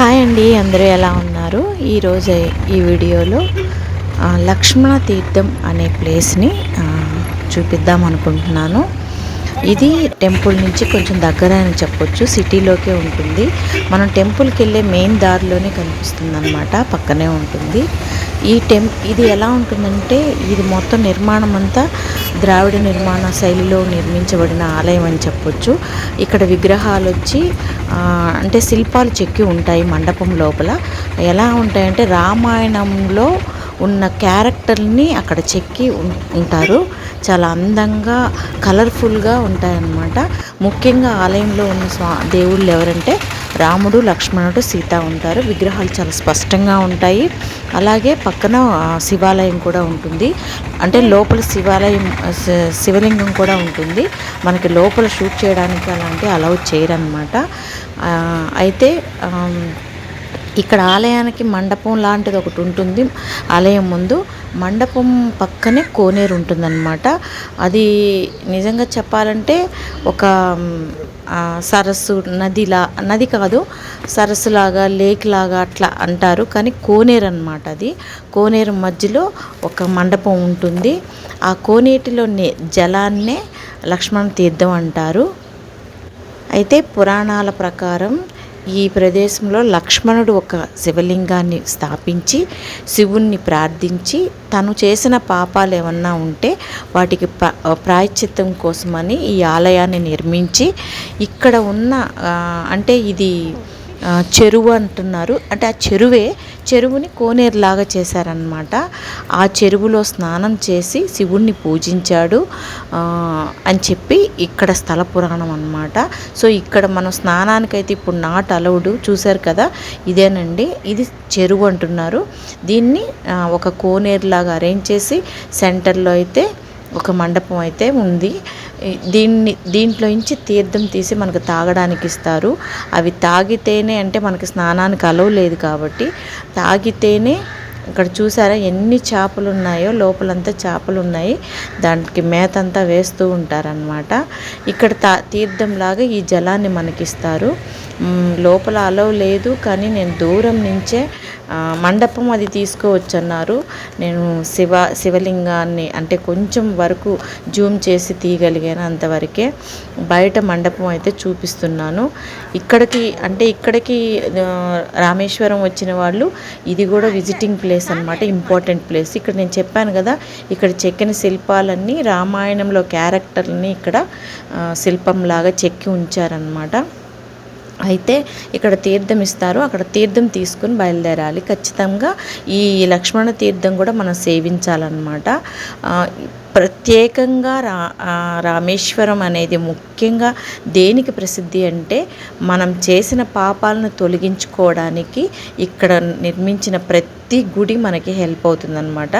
Hi అండి అందరూ ఎలా ఉన్నారు? ఈరోజు ఈ వీడియోలో లక్ష్మణ తీర్థం అనే ప్లేస్ని చూపిద్దాం అనుకుంటున్నాను. ఇది టెంపుల్ నుంచి కొంచెం దగ్గర అని చెప్పొచ్చు సిటీలోకే ఉంటుంది. మనం టెంపుల్కి వెళ్ళే మెయిన్ దారిలోనే కనిపిస్తుంది అనమాట పక్కనే ఉంటుంది. ఈ టెం ఇది ఎలా ఉంటుందంటే ఇది మొత్తం నిర్మాణం అంతా ద్రావిడ నిర్మాణ శైలిలో నిర్మించబడిన ఆలయం అని చెప్పొచ్చు. ఇక్కడ విగ్రహాలు వచ్చి అంటే శిల్పాలు చెక్కి ఉంటాయి మండపం లోపల. ఎలా ఉంటాయంటే రామాయణంలో ఉన్న క్యారెక్టర్ని అక్కడ చెక్కి ఉంటారు. చాలా అందంగా కలర్ఫుల్గా ఉంటాయన్నమాట. ముఖ్యంగా ఆలయంలో ఉన్న స్వా దేవుళ్ళు ఎవరంటే రాముడు లక్ష్మణుడు సీత ఉంటారు. విగ్రహాలు చాలా స్పష్టంగా ఉంటాయి. అలాగే పక్కన శివాలయం కూడా ఉంటుంది. అంటే లోపల శివాలయం శివలింగం కూడా ఉంటుంది. మనకి లోపల షూట్ చేయడానికి అలాంటి అలౌ చేయరనమాట అయితే ఇక్కడ ఆలయానికి మండపం లాంటిది ఒకటి ఉంటుంది. ఆలయం ముందు మండపం పక్కనే కోనేరు ఉంటుందన్నమాట. అది నిజంగా చెప్పాలంటే ఒక సరస్సు నదిలా నది కాదు సరస్సులాగా లేక్ లాగా అట్లా అంటారు. కానీ కోనేరు అనమాట అది. కోనేరు మధ్యలో ఒక మండపం ఉంటుంది. ఆ కోనేటిలోనే జలాన్నే లక్ష్మణ తీర్థం అంటారు. అయితే పురాణాల ప్రకారం ఈ ప్రదేశంలో లక్ష్మణుడు ఒక శివలింగాన్ని స్థాపించి శివుణ్ణి ప్రార్థించి తను చేసిన పాపాలు ఏమన్నా ఉంటే వాటికి ప్రాయశ్చిత్తం కోసమని ఈ ఆలయాన్ని నిర్మించి ఇక్కడ ఉన్న అంటే ఇది చెరువు అంటున్నారు. అంటే ఆ చెరువే చెరువుని కోనేరులాగా చేశారనమాట ఆ చెరువులో స్నానం చేసి శివుణ్ణి పూజించాడు అని చెప్పి ఇక్కడ స్థల పురాణం అనమాట సో ఇక్కడ మనం స్నానానికైతే ఇప్పుడు నాట్ అలౌడ్. చూశారు కదా? ఇదేనండి. ఇది చెరువు అంటున్నారు. దీన్ని ఒక కోనేరులాగా అరేంజ్ చేసి సెంటర్లో అయితే ఒక మండపం అయితే ఉంది. దీన్ని దీంట్లో నుంచి తీర్థం తీసి మనకు తాగడానికి ఇస్తారు. అవి తాగితేనే అంటే మనకి స్నానానికి అలవ్ లేదు కాబట్టి తాగితేనే ఇక్కడ చూసారా ఎన్ని చేపలు ఉన్నాయో లోపలంతా చేపలు ఉన్నాయి దానికి మేత అంతా వేస్తూ ఉంటారనమాట ఇక్కడ తా తీర్థంలాగా ఈ జలాన్ని మనకిస్తారు. లోపల అలవ్ లేదు కానీ నేను దూరం నుంచే మండపం అది తీసుకోవచ్చు అన్నారు నేను శివ శివలింగాన్ని అంటే కొంచెం వరకు జూమ్ చేసి తీయగలిగాను అంతవరకే. బయట మండపం అయితే చూపిస్తున్నాను. ఇక్కడికి అంటే ఇక్కడికి రామేశ్వరం వచ్చిన వాళ్ళు ఇది కూడా విజిటింగ్ ప్లేస్ ప్లేస్ అనమాట ఇంపార్టెంట్ ప్లేస్ ఇక్కడ నేను చెప్పాను కదా ఇక్కడ చెక్కిన శిల్పాలన్నీ రామాయణంలో క్యారెక్టర్ని ఇక్కడ శిల్పంలాగా చెక్కి ఉంచారనమాట అయితే ఇక్కడ తీర్థం ఇస్తారు అక్కడ తీర్థం తీసుకుని బయలుదేరాలి. ఖచ్చితంగా ఈ లక్ష్మణ తీర్థం కూడా మనం సేవించాలన్నమాట. ప్రత్యేకంగా రా రామేశ్వరం అనేది ముఖ్యంగా దేనికి ప్రసిద్ధి అంటే మనం చేసిన పాపాలను తొలగించుకోవడానికి ఇక్కడ నిర్మించిన ప్రతి గుడి మనకి హెల్ప్ అవుతుందన్నమాట.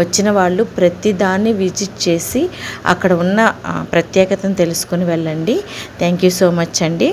వచ్చిన వాళ్ళు ప్రతి దాన్ని విజిట్ చేసి అక్కడ ఉన్న ప్రత్యేకతను తెలుసుకుని వెళ్ళండి. థ్యాంక్ యూ సో మచ్ అండి.